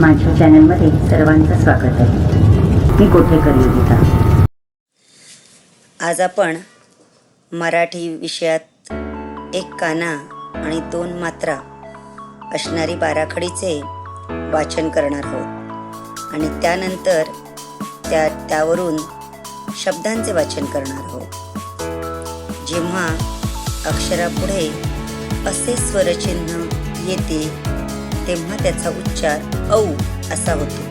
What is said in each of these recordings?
माझ्या चॅनलमध्ये सर्वांचं स्वागत आहे. मी कोठेकर योगिता आज आपण मराठी विषयात एक काना आणि दोन मात्रा असणारी बाराखडीचे वाचन करणार आहोत. आणि त्यानंतर त्या त्यावरून शब्दांचे वाचन करणार आहोत. जेव्हा अक्षरापुढे असे स्वरचिन्ह येते तेव्हा त्याचा उच्चार औ असा होतो.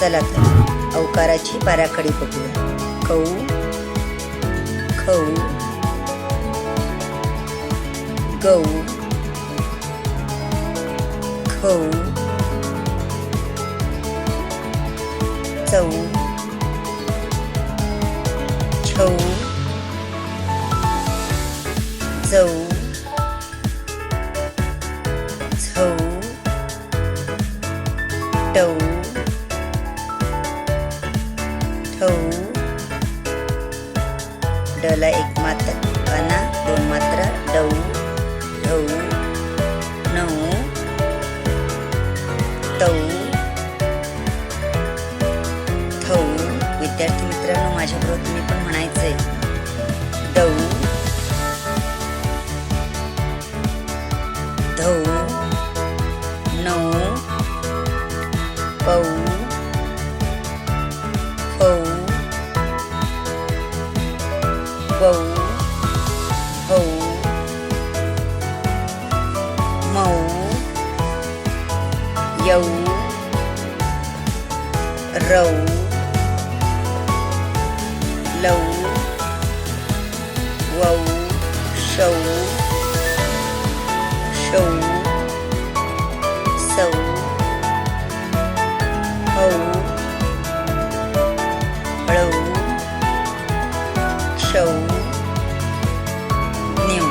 चला तर अवकाराची बाराखडी बघूया. खऊ खऊ गौ खऊ चौ छऊ चौ टौ ठऊ डला एक मात्र काना दोन मात्रा डौ ढौ नऊ तौ थौ विद्यार्थी मित्रांनो माझ्याबरोबर तुम्ही पण म्हणायचं आहे धौ बौ हौ मौ यौ रौ लौ वौ शौ शौ शौ न्यू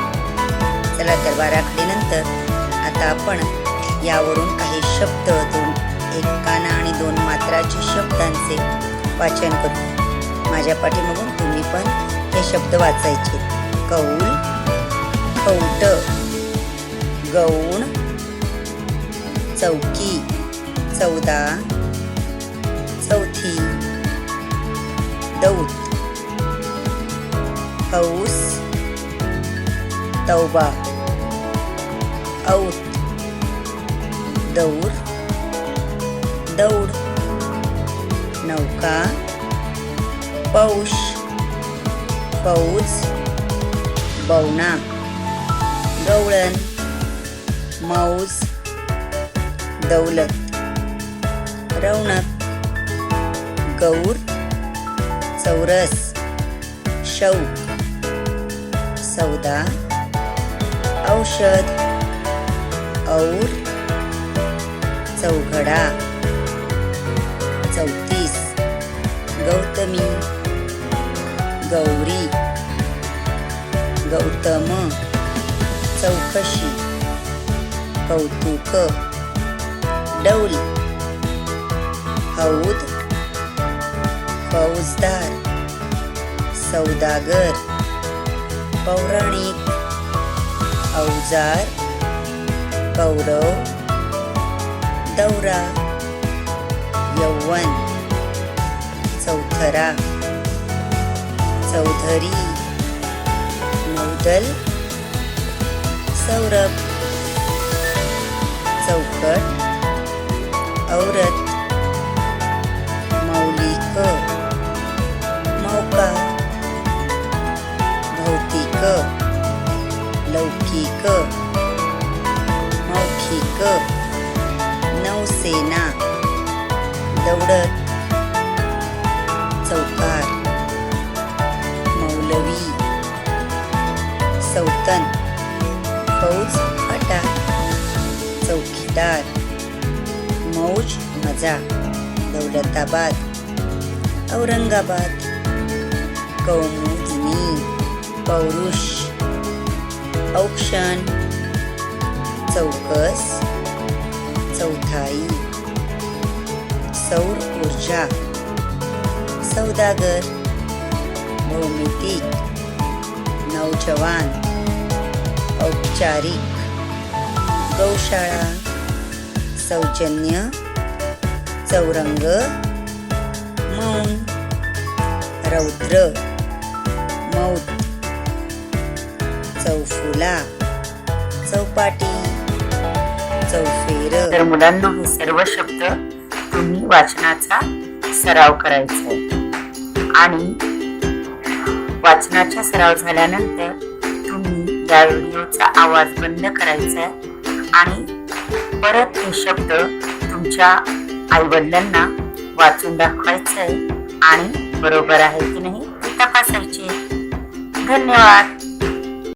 चला तर बाराखडीनंतर आता आपण यावरून काही शब्द दोन एक काना आणि दोन मात्राचे शब्दांचे वाचन करू. माझ्या पाठीमागून तुम्ही पण हे शब्द वाचायचे. कौल कौट गौण चौकी चौदा चौथी दौत. हौस तौबा औत दौर दौड नौका पौष फौज बौणा गवळण मौज दौलत रौणक गौर चौरस शौक चौदा. औषध और चौघडा. चौतीस. गौतमी. गौरी. गौतम. चौकशी. कौतुक. डौल. हौद. फौजदार. सौदागर. पौराणिक अवजार कौरव दौरा यौवन चौथरा चौधरी नौदल सौरभ चौकट औरत सेना. दौडत. चौकार. मौलवी. सौतन. फौज अटा चौकीदार. मौज मजा. दौलताबाद. औरंगाबाद. कौमुदिनी. पौरुष. औक्षण. चौकस. चौथाई सौर ऊर्जा. सौदागर. भौमितिक नौजवान. औपचारिक. गौशाळा. सौजन्य. चौरंग. मौन. रौद्र. मौत. चौफुला. चौपाटी. चौफेर तर मुलांना हे सर्व शब्द तुम्ही वाचनाचा सराव करायचा आहे. आणि वाचनाचा सराव झाल्यानंतर तुम्ही या व्हिडिओचा आवाज बंद करायचा आहे. आणि परत हे शब्द तुमच्या आईवडिलांना वाचून दाखवायचं आहे. आणि बरोबर आहे की नाही ते तपासायचे धन्यवाद.